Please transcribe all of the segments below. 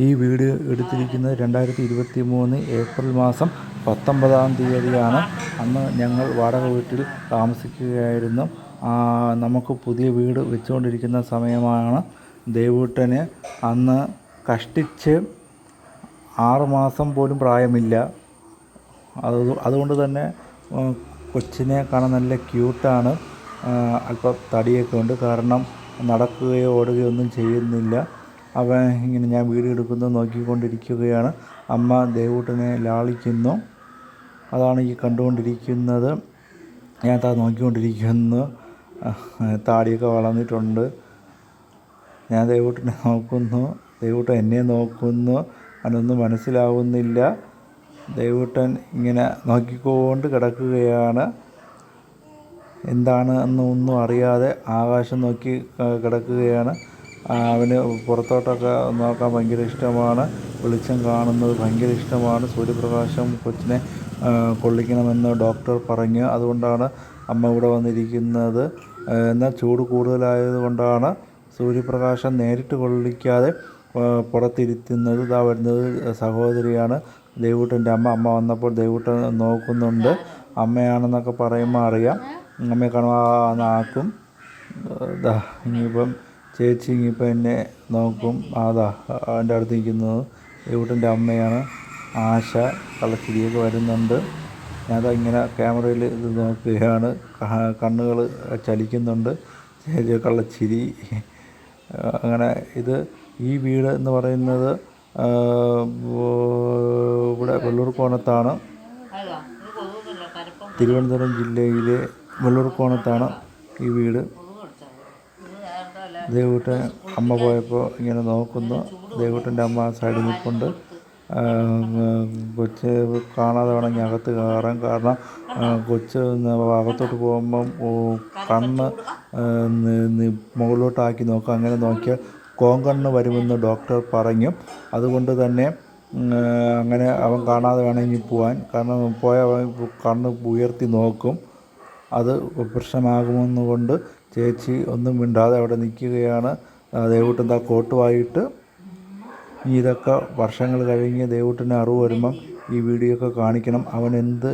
ഈ വീഡിയോ എടുത്തിരിക്കുന്നത് രണ്ടായിരത്തി ഇരുപത്തി മൂന്ന് ഏപ്രിൽ മാസം പത്തൊമ്പതാം തീയതിയാണ്. അന്ന് ഞങ്ങൾ വാടക വീട്ടിൽ താമസിക്കുകയായിരുന്നു. നമുക്ക് പുതിയ വീട് വെച്ചുകൊണ്ടിരിക്കുന്ന സമയമാണ് ദേവൂട്ടന് അന്ന് കഷ്ടിച്ച് ആറ് മാസം പോലും പ്രായമില്ല. അത് അതുകൊണ്ട് തന്നെ കൊച്ചിനെ കാണാൻ നല്ല ക്യൂട്ടാണ്. അല്പം തടിയൊക്കെ ഉണ്ട്. കാരണം നടക്കുകയോ ഓടുകയോ ഒന്നും ചെയ്യുന്നില്ല. അവൻ ഇങ്ങനെ ഞാൻ വീഡിയോ എടുക്കുന്നത് നോക്കിക്കൊണ്ടിരിക്കുകയാണ്. അമ്മ ദേവൂട്ടനെ ലാളിക്കുന്നു. അതാണ് ഈ കണ്ടുകൊണ്ടിരിക്കുന്നത്. ഞാൻ താ നോക്കിക്കൊണ്ടിരിക്കുന്നു. താടിയൊക്കെ വളർന്നിട്ടുണ്ട്. ഞാൻ ദേവൂട്ടനെ നോക്കുന്നു. ദേവൂട്ടൻ എന്നെ നോക്കുന്നു. അതൊന്നും മനസ്സിലാവുന്നില്ല. ദേവൂട്ടൻ ഇങ്ങനെ നോക്കിക്കൊണ്ട് കിടക്കുകയാണ്. എന്താണ് എന്നൊന്നും അറിയാതെ ആകാശം നോക്കി കിടക്കുകയാണ്. അവന് പുറത്തോട്ടൊക്കെ നോക്കാൻ ഭയങ്കര ഇഷ്ടമാണ്. വെളിച്ചം കാണുന്നത് ഭയങ്കര ഇഷ്ടമാണ്. സൂര്യപ്രകാശം കൊച്ചിനെ കൊള്ളിക്കണമെന്ന് ഡോക്ടർ പറഞ്ഞു. അതുകൊണ്ടാണ് അമ്മ ഇവിടെ വന്നിരിക്കുന്നത്. എന്നാൽ ചൂട് കൂടുതലായത് കൊണ്ടാണ് സൂര്യപ്രകാശം നേരിട്ട് കൊള്ളിക്കാതെ പുറത്തിരുത്തുന്നത്. ഇതാ വരുന്നത് സഹോദരിയാണ് ദേവൂട്ടന്റെ അമ്മ. അമ്മ വന്നപ്പോൾ ദേവൂട്ടൻ നോക്കുന്നുണ്ട്. അമ്മയാണെന്നൊക്കെ പറയുമ്പോൾ അറിയാം. അമ്മയെ കാണുമ്പോൾ നാക്കും ഇനിയിപ്പം ചേച്ചി ഇപ്പം എന്നെ നോക്കും. അതാ എന്റെ അടുത്ത് നിൽക്കുന്നത് ദേവൂട്ടന്റെ അമ്മയാണ്. ആശ കള്ളച്ചിരിയൊക്കെ വരുന്നുണ്ട്. ഞാനതാ ഇങ്ങനെ ക്യാമറയിൽ ഇത് നോക്കുകയാണ്. കണ്ണുകൾ ചലിക്കുന്നുണ്ട്. ചേച്ചി കള്ളച്ചിരി. അങ്ങനെ ഇത് ഈ വീട് എന്ന് പറയുന്നത് ഇവിടെ വെള്ളൂർക്കോണത്താണ്. തിരുവനന്തപുരം ജില്ലയിലെ വെള്ളൂർക്കോണത്താണ് ഈ വീട്. ദേവൂട്ടൻ അമ്മ പോയപ്പോൾ ഇങ്ങനെ നോക്കുന്നു. ദേവൂട്ടന്റെ അമ്മ സൈഡിൽ നിൽപ്പുണ്ട്. കൊച്ച് കാണാതെ വേണമെങ്കിൽ അകത്ത് കയറാൻ കാരണം കൊച്ച് അകത്തോട്ട് പോകുമ്പം കണ്ണ് മുകളിലോട്ടാക്കി നോക്കുക. അങ്ങനെ നോക്കിയാൽ കോങ്കണ്ണ് വരുമെന്ന് ഡോക്ടർ പറഞ്ഞു. അതുകൊണ്ട് തന്നെ അങ്ങനെ അവൻ കാണാതെ വേണമെങ്കിൽ പോവാൻ. കാരണം പോയ കണ്ണ് ഉയർത്തി നോക്കും. അത് പ്രശ്നമാകുമെന്ന് കൊണ്ട് ചേച്ചി ഒന്നും മിണ്ടാതെ അവിടെ നിൽക്കുകയാണ്. ദേവൂട്ടൻ ആ കോട്ടുമായിട്ട് ഇനി ഇതൊക്കെ വർഷങ്ങൾ കഴിഞ്ഞ് ദേവൂട്ടന്റെ അറിവ് വരുമ്പം ഈ വീഡിയോ ഒക്കെ കാണിക്കണം. അവൻ എന്ത്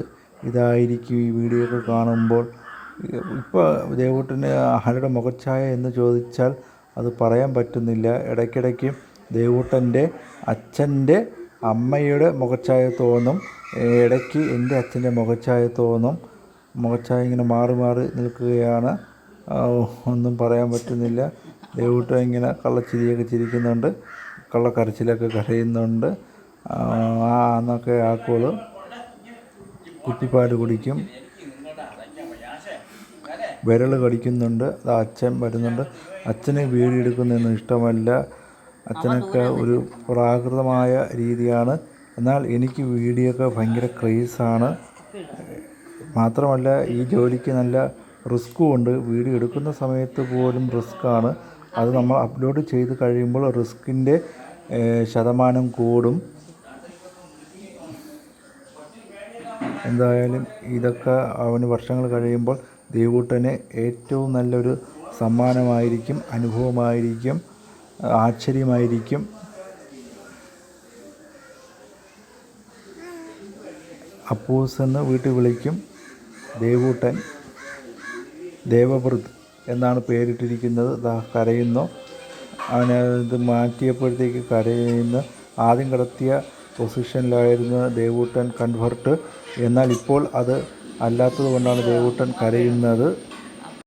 ഇതായിരിക്കും ഈ വീഡിയോ ഒക്കെ കാണുമ്പോൾ? ഇപ്പോൾ ദേവൂട്ടന് ആരുടെ മുഖച്ഛായ എന്ന് ചോദിച്ചാൽ അത് പറയാൻ പറ്റുന്നില്ല. ഇടയ്ക്കിടയ്ക്ക് ദേവൂട്ടന്റെ അച്ഛന്റെ അമ്മയുടെ മുഖച്ഛായ തോന്നും. ഇടയ്ക്ക് എന്റെ അച്ഛന്റെ മുഖച്ഛായ തോന്നും. മുഖച്ഛായ ഇങ്ങനെ മാറി മാറി നിൽക്കുകയാണ്. ഒന്നും പറയാൻ പറ്റുന്നില്ല. ദേവൂട്ടം ഇങ്ങനെ കള്ളച്ചിരിയൊക്കെ ചിരിക്കുന്നുണ്ട്. കള്ളക്കരച്ചിലൊക്കെ കരയുന്നുണ്ട്. ആ എന്നൊക്കെ ആക്കോൾ കുപ്പിപ്പാൽ കുടിക്കും. വിരൽ കടിക്കുന്നുണ്ട്. അത് അച്ഛൻ വരുന്നുണ്ട്. അച്ഛനെ വീഡിയോ എടുക്കുന്നതൊന്നും ഇഷ്ടമല്ല. അച്ഛനൊക്കെ ഒരു പ്രാകൃതമായ രീതിയാണ്. എന്നാൽ എനിക്ക് വീഡിയോ ഒക്കെ ഭയങ്കര ക്രേസാണ്. മാത്രമല്ല ഈ ജോലിക്ക് നല്ല റിസ്ക്കും ഉണ്ട്. വീഡിയോ എടുക്കുന്ന സമയത്ത് പോലും റിസ്ക്കാണ് അത് നമ്മൾ അപ്ലോഡ് ചെയ്ത് കഴിയുമ്പോൾ റിസ്കിന്റെ ശതമാനം കൂടും. എന്തായാലും ഇതൊക്കെ അവന് വർഷങ്ങൾ കഴിയുമ്പോൾ ദേവൂട്ടന് ഏറ്റവും നല്ലൊരു സമ്മാനമായിരിക്കും അനുഭവമായിരിക്കും ആശ്ചര്യമായിരിക്കും. അപ്പൂസ് എന്ന് വീട്ടിൽ വിളിക്കും ദേവൂട്ടൻ. ദേവവൃത് എന്നാണ് പേരിട്ടിരിക്കുന്നത്. ദാ കരയുന്നു. അവനെ ഇത് മാറ്റിയപ്പോഴത്തേക്ക് കരയുന്ന ആദ്യം കിടത്തിയ പൊസിഷനിലായിരുന്ന ദേവൂട്ടൻ കൺവെർട്ട്. എന്നാൽ ഇപ്പോൾ അത് അല്ലാത്തത് കൊണ്ടാണ് ദേവൂട്ടൻ കരയുന്നത്.